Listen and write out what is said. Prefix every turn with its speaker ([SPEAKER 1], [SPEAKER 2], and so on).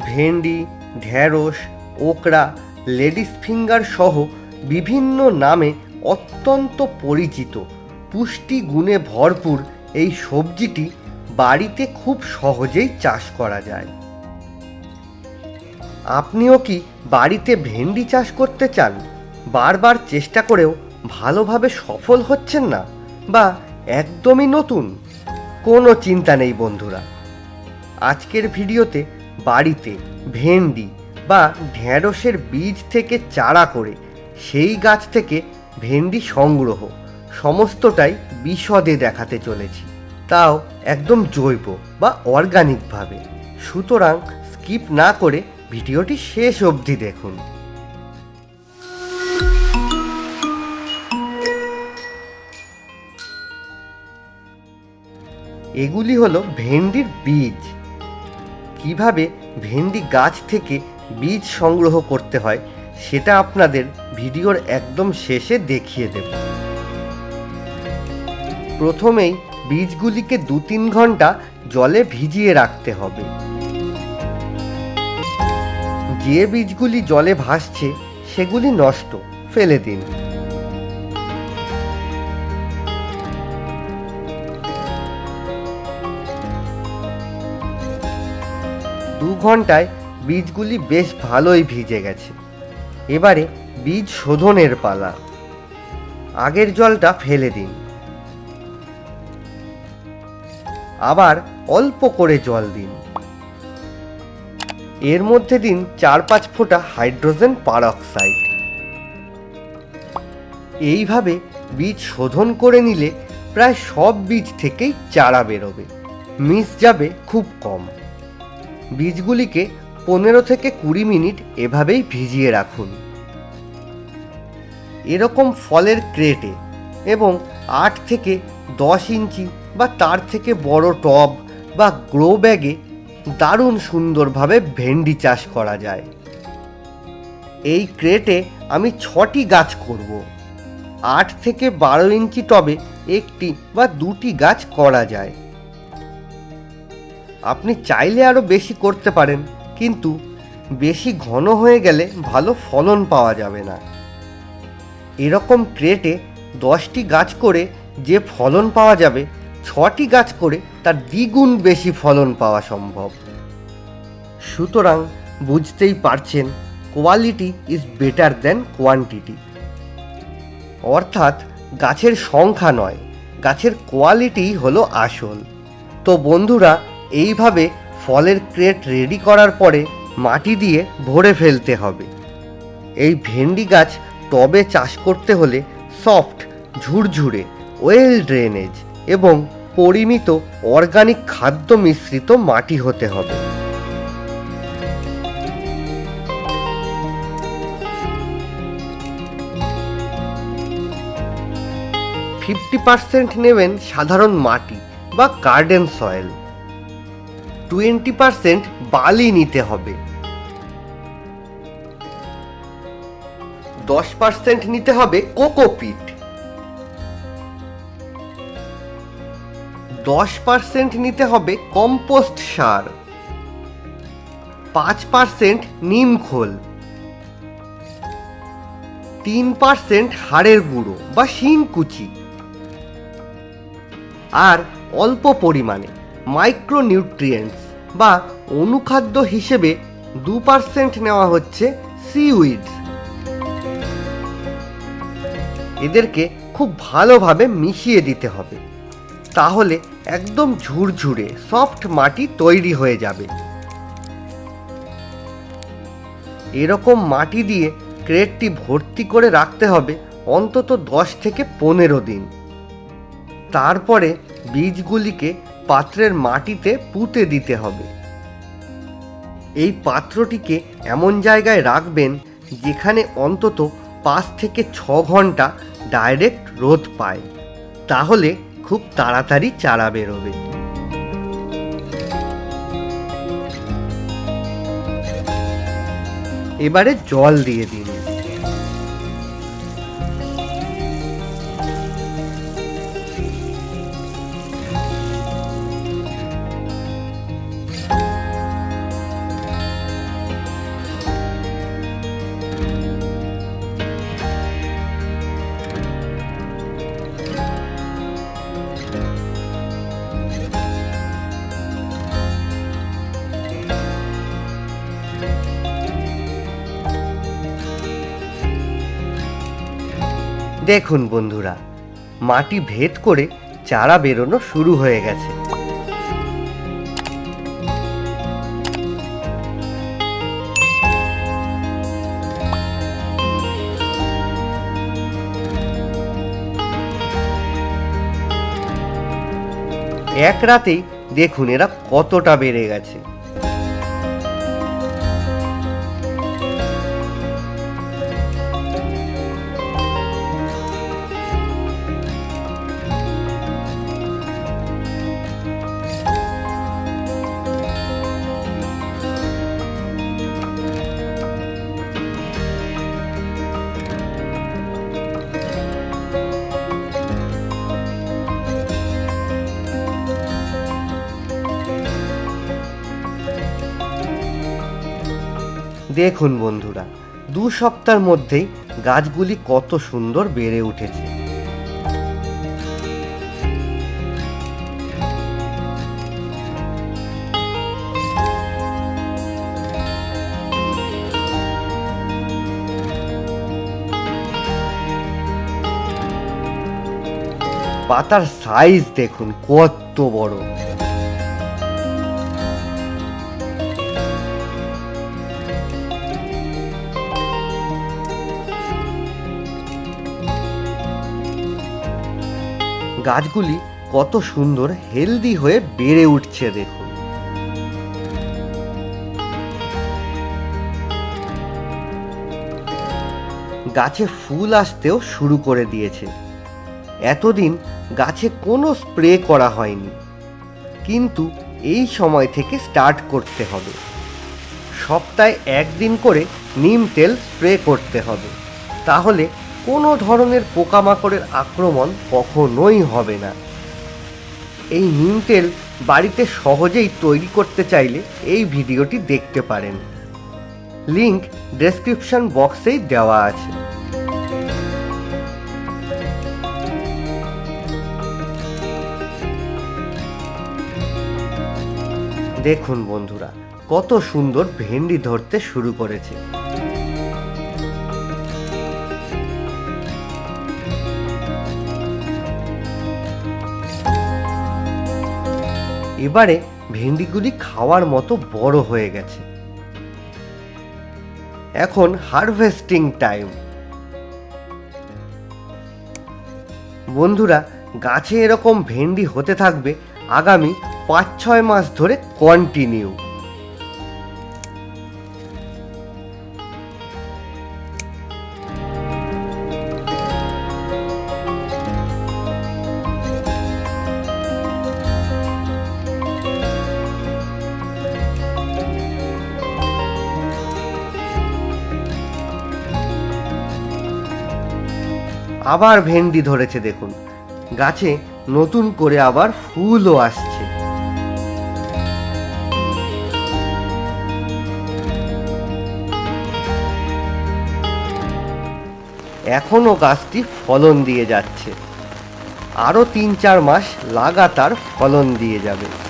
[SPEAKER 1] ভেন্ডি, ঢ্যাঁড়স okra ladies finger সহ বিভিন্ন নামে অত্যন্ত পরিচিত। পুষ্টি গুণে ভরপুর এই সবজিটি বাড়িতে খুব সহজেই চাষ করা যায়। আপনিও কি বাড়িতে ভেন্ডি চাষ করতে চান? বারবার চেষ্টা করেও ভালোভাবে সফল হচ্ছেন না বা একদমই নতুন? কোনো চিন্তা নেই বন্ধুরা। আজকের ভিডিওতে বাড়িতে ভেন্ডি বা ঢ্যাঁড়সের বীজ থেকে চারা করে, সেই গাছ থেকে ভেন্ডি সংগ্রহ। সমস্তটাই বিশদে দেখাতে চলেছি। তাও একদম জৈব বা অর্গানিকভাবে সুতরাং স্কিপ না করে ভিডিওটি শেষ অবধি দেখুন। এগুলি হলো ভেন্ডির বীজ। কীভাবে ভেন্ডি গাছ থেকে বীজ সংগ্রহ করতে হয়, সেটা আপনাদের ভিডিওর একদম শেষে দেখিয়ে দেব। প্রথমেই বীজগুলিকে দু তিন ঘণ্টা জলে ভিজিয়ে রাখতে হবে। যে বীজগুলি জলে ভাসছে, সেগুলি নষ্ট, ফেলে দিন। দু ঘন্টায় বীজগুলি বেশ ভালোই ভিজে গেছে। এবারে বীজ শোধনের পালা। আগের জলটা ফেলে দিন। আবার অল্প করে জল দিন। এর মধ্যে দিন চার পাঁচ ফোঁটা হাইড্রোজেন পারঅক্সাইড। এইভাবে বীজ শোধন করে নিলে প্রায় সব বীজ থেকেই চারা বেরোবে। মিস যাবে খুব কম। বীজগুলিকে পনেরো থেকে কুড়ি মিনিট এভাবেই ভিজিয়ে রাখুন। এরকম ফলের ক্রেটে এবং আট থেকে দশ ইঞ্চি বা তার থেকে বড় টব বা গ্রো ব্যাগে দারুণ সুন্দরভাবে ভেন্ডি চাষ করা যায়। এই ক্রেটে আমি ছটি গাছ করব। আট থেকে বারো ইঞ্চি টবে একটি বা দুটি গাছ করা যায়। আপনি চাইলে আরও বেশি করতে পারেন, কিন্তু বেশি ঘন হয়ে গেলে ভালো ফলন পাওয়া যাবে না। এরকম ক্রেটে দশটি গাছ করে যে ফলন পাওয়া যাবে, ছটি গাছ করে তার দ্বিগুণ বেশি ফলন পাওয়া সম্ভব। সুতরাং বুঝতেই পারছেন, quality is better than quantity. অর্থাৎ গাছের সংখ্যা নয়, গাছের কোয়ালিটি হলো আসল। তো বন্ধুরা এইভাবে ফলের ক্রেট রেডি করার পরে মাটি দিয়ে ভরে ফেলতে হবে। এই ভেন্ডি গাছ টবে চাষ করতে হলে সফট, ঝুরঝুরে, ওয়েল ড্রেনেজ এবং পরিমিত অর্গানিক খাদ্য মিশ্রিত মাটি হতে হবে। ফিফটি পার্সেন্ট নেবেন সাধারণ মাটি বা গার্ডেন সয়েল। টোয়েন্টি পার্সেন্ট বালি নিতে হবে। দশ পার্সেন্ট নিতে হবে কোকোপিট দশ পার্সেন্ট নিতে হবে কম্পোস্ট সার। পাঁচ পার্সেন্ট নিম খোল। তিন পার্সেন্ট হাড়ের গুঁড়ো বা শিংকুচি আর অল্প পরিমাণে। মাইক্রোনিউট্রিয়েন্টস বা অনুখাদ্য হিসেবে দু পার্সেন্ট নেওয়া হচ্ছে সিউইডস। এদেরকে খুব ভালোভাবে মিশিয়ে দিতে হবে। তাহলে একদম ঝুরঝুরে সফট মাটি তৈরি হয়ে যাবে। এরকম মাটি দিয়ে ক্রেটটি ভর্তি করে রাখতে হবে অন্তত দশ থেকে পনেরো দিন। তারপরে বীজগুলিকে পাত্রের মাটিতে পুঁতে দিতে হবে। এই পাত্রটিকে এমন জায়গায় রাখবেন যেখানে অন্তত পাঁচ থেকে ছ ঘণ্টা ডাইরেক্ট রোদ পায়। তাহলে খুব তাড়াতাড়ি চারা বেরোবে। এবারে জল দিয়ে দিন। দেখুন বন্ধুরা, মাটি ভেদ করে চারা বেরোনো শুরু হয়ে গেছে। এক রাতেই দেখুন এরা কতটা বেড়ে গেছে। দেখুন বন্ধুরা, দু সপ্তাহের মধ্যেই গাছগুলি কত সুন্দর বেড়ে উঠেছে। পাতার সাইজ দেখুন, কত বড়। গাছগুলি কত সুন্দর হেলদি হয়ে বেড়ে উঠছে, দেখুন। গাছে ফুল আসতেও শুরু করে দিয়েছে। এতদিন গাছে কোনো স্প্রে করা হয়নি। কিন্তু এই সময় থেকে স্টার্ট করতে হবে। সপ্তাহে একদিন করে নিম তেল স্প্রে করতে হবে। তাহলে কোনো ধরনের পোকামাকড়ের আক্রমণ কখনোই হবে না। এই নিম তেল বাড়িতে সহজেই তৈরি করতে চাইলে এই ভিডিওটি দেখতে পারেন। লিংক ডেসক্রিপশন বক্সেই দেওয়া আছে। দেখুন বন্ধুরা, কত সুন্দর ভেন্ডি ধরতে শুরু করেছে। এবারে ভেন্ডিগুলি খাওয়ার মতো বড় হয়ে গেছে। এখন হারভেস্টিং টাইম। বন্ধুরা, গাছে এরকম ভেন্ডি হতে থাকবে আগামী পাঁচ ছয় মাস ধরে কন্টিনিউ। আবার ভেন্ডি ধরেছে দেখুন। গাছে নতুন করে আবার ফুলও আসছে। এখনও গাছটি ফলন দিয়ে যাচ্ছে। আরও তিন চার মাস লাগাতার ফলন দিয়ে যাবে।